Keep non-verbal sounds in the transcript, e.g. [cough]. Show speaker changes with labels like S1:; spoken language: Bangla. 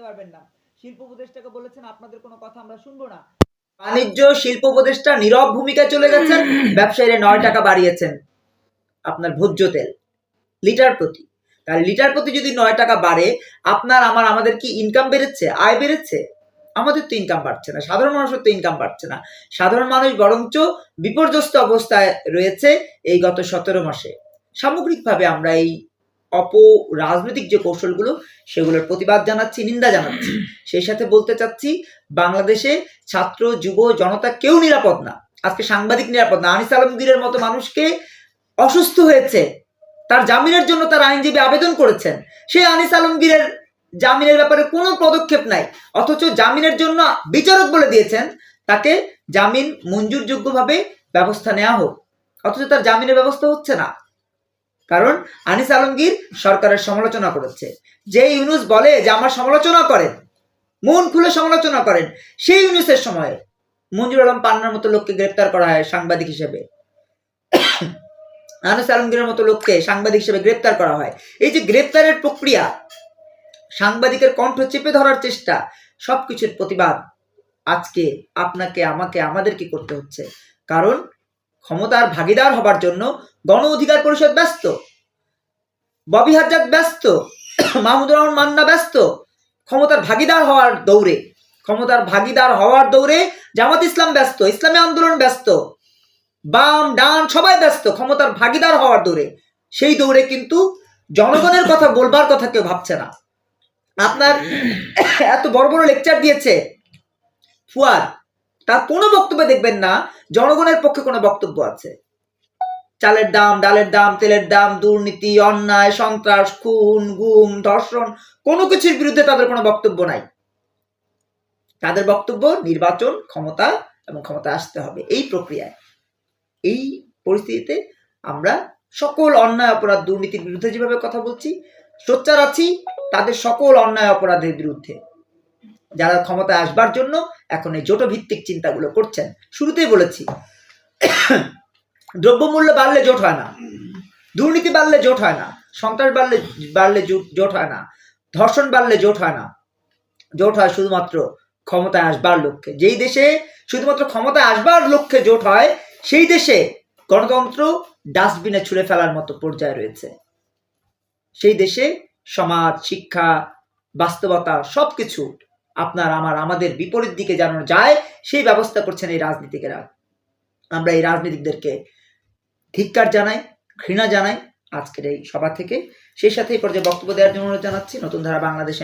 S1: দিতে পারবেন না। শিল্প উপদেষ্টাকে বলেছেন, আপনাদের কোনো কথা আমরা শুনব না। বাণিজ্য শিল্প উপদেষ্টা নীরব ভূমিকায় চলে গেছেন, ব্যবসায়ীরা নয় টাকা বাড়িয়েছেন আপনার ভোজ্য তেল, লিটার প্রতি। তাহলে লিটার প্রতি যদি নয় টাকা বাড়ে, আপনার, আমার, আমাদের কি ইনকাম বেড়েছে? আয় বেড়েছে? আমাদের তো ইনকাম বাড়ছে না। সাধারণ মানুষের তো ইনকাম বাড়ছে না। সাধারণ মানুষ বরঞ্চ বিপর্যস্ত অবস্থায় রয়েছে এই গত সতেরো মাসে। সামগ্রিকভাবে আমরা এই অপ রাজনৈতিক যে কৌশলগুলো, সেগুলোর প্রতিবাদ জানাচ্ছি, নিন্দা জানাচ্ছি। সেই সাথে বলতে চাচ্ছি, বাংলাদেশে ছাত্র, যুব, জনতা কেউ নিরাপদ না। আজকে সাংবাদিক নিরাপদ না। আনিস আলমগীরের মতো মানুষকে অসুস্থ হয়েছে, তার জামিনের জন্য তার আইনজীবী আবেদন করেছেন। সেই আনিস আলমগীরের জামিনের ব্যাপারে কোনো পদক্ষেপ নাই। অথচ জামিনের জন্য বিচারক বলে দিয়েছেন, তাকে জামিন মঞ্জুরযোগ্যভাবে ব্যবস্থা নেওয়া হোক। অথচ তার জামিনের ব্যবস্থা হচ্ছে না। কারণ আনিস আলমগীর সরকারের সমালোচনা করেছে। যে ইউনুস বলে যে আমার সমালোচনা করেন, মন খুলে সমালোচনা করেন, সেই ইউনুসের সময়ে মঞ্জুর আলম পান্নার মতো লোককে গ্রেপ্তার করা হয় সাংবাদিক হিসেবে। [coughs] আনিস আলমগীরের মতো লোককে সাংবাদিক হিসেবে গ্রেপ্তার করা হয়। এই যে গ্রেপ্তারের প্রক্রিয়া, সাংবাদিকের কণ্ঠ চেপে ধরার চেষ্টা, সবকিছুর প্রতিবাদ আজকে আপনাকে, আমাকে, আমাদেরকে করতে হচ্ছে। কারণ ক্ষমতার ভাগিদার হবার জন্য গণ অধিকার পরিষদ ব্যস্ত। ববি হাজ্জাদ ব্যস্ত, [clears throat] মাহমুদুর রহমান মান্না ব্যস্ত। ক্ষমতার ভাগিদার হওয়ার দৌড়ে, ক্ষমতার ভাগিদার হওয়ার দৌড়ে জামাত ইসলাম ব্যস্ত, ইসলামী আন্দোলন ব্যস্ত। বাম, ডান, সবাই ব্যস্ত, ক্ষমতার ভাগিদার হওয়ার দৌড়ে। সেই দৌড়ে কিন্তু জনগণের কথা বলবার কথা কেউ ভাবছে না। আপনার [clears throat] এত বড় বড় লেকচার দিয়েছে। ফুয়াদ, তার কোনো বক্তব্য দেখবেন না। জনগণের পক্ষে কোনো বক্তব্য আছে? চালের দাম, ডালের দাম, তেলের দাম, দুর্নীতি, অন্যায়, সন্ত্রাস, খুন, গুম, ধর্ষণ, কোনো কিছুর বিরুদ্ধে তাদের কোনো বক্তব্য নাই। তাদের বক্তব্য নির্বাচন, ক্ষমতা এবং ক্ষমতা আসতে হবে এই প্রক্রিয়ায়। এই পরিস্থিতিতে আমরা সকল অন্যায়, অপরাধ, দুর্নীতির বিরুদ্ধে যেভাবে কথা বলছি, সোচ্চার আছি, তাদের সকল অন্যায়, অপরাধের বিরুদ্ধে। যারা ক্ষমতায় আসবার জন্য এখন এই জোট ভিত্তিক চিন্তাগুলো করছেন, শুরুতেই বলেছি, দ্রব্যমূল্য বাড়লে জোট হয় না, দুর্নীতি বাড়লে জোট হয় না, সন্ত্রাস বাড়লে বাড়লে জোট হয় না, ধর্ষণ বাড়লে জোট হয় না, জোট হয় শুধুমাত্র ক্ষমতায় আসবার লক্ষ্যে, যেই দেশে শুধুমাত্র ক্ষমতায় আসবার লক্ষ্যে জোট হয়, সেই দেশে গণতন্ত্র ডাস্টবিনে ছুঁড়ে ফেলার মতো পর্যায়ে রয়েছে। সেই দেশে সমাজ, শিক্ষা, বাস্তবতা সবকিছু আপনার, আমার, আমাদের বিপরীত দিকে জানানো যায়, সেই ব্যবস্থা করছেন এই রাজনীতিকেরা। আমরা এই রাজনীতিকদেরকে ধিক্কার জানাই, ঘৃণা জানাই আজকের এই সভা থেকে। সেই সাথে এই পর্যায়ে বক্তব্য দেওয়ার জন্য জানাচ্ছি। নতুন ধারা বাংলাদেশে